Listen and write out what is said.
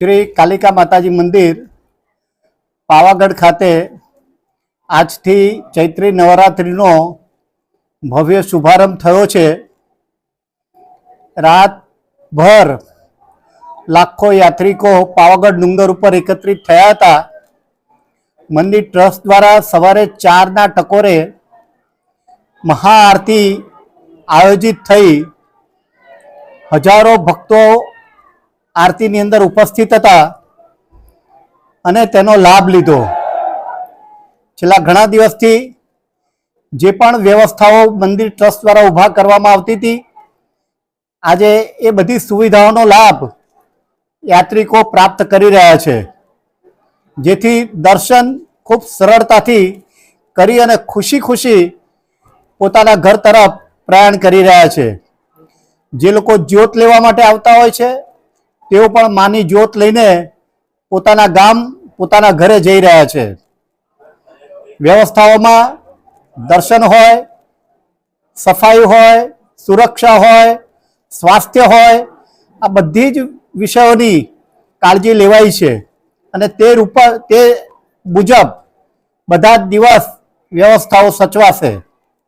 શ્રી કાલિકા માતાજી મંદિર, પાવાગઢ ખાતે આજથી ચૈત્રી નવરાત્રિનો ભવ્ય શુભારંભ થયો છે. રાતભર લાખો યાત્રિકો પાવાગઢ ડુંગર ઉપર એકત્રિત થયા હતા. મંદિર ટ્રસ્ટ દ્વારા સવારે ચારના ટકોરે મહાઆરતી આયોજિત થઈ. હજારો ભક્તો આરતીની અંદર ઉપસ્થિત હતા અને તેનો લાભ લીધો. છેલ્લા ઘણા દિવસથી જે પણ વ્યવસ્થાઓ મંદિર ટ્રસ્ટ દ્વારા ઊભા કરવામાં આવતી હતી, આજે એ બધી સુવિધાઓનો લાભ યાત્રિકો પ્રાપ્ત કરી રહ્યા છે. જેથી દર્શન ખૂબ સરળતાથી કરી અને ખુશી ખુશી પોતાના ઘર તરફ પ્રયાણ કરી રહ્યા છે. જે લોકો જ્યોત લેવા માટે આવતા હોય છે તેઓ પણ માની જ્યોત લઈને પોતાના ગામ, પોતાના ઘરે જઈ રહ્યા છે. વ્યવસ્થાઓમાં દર્શન હોય, સફાઈ હોય, સુરક્ષા હોય, સ્વાસ્થ્ય હોય, આ બધી જ વિષયોની કાળજી લેવાય છે. અને તે રૂપ, તે મુજબ બધા જ દિવસ વ્યવસ્થાઓ સચવાશે.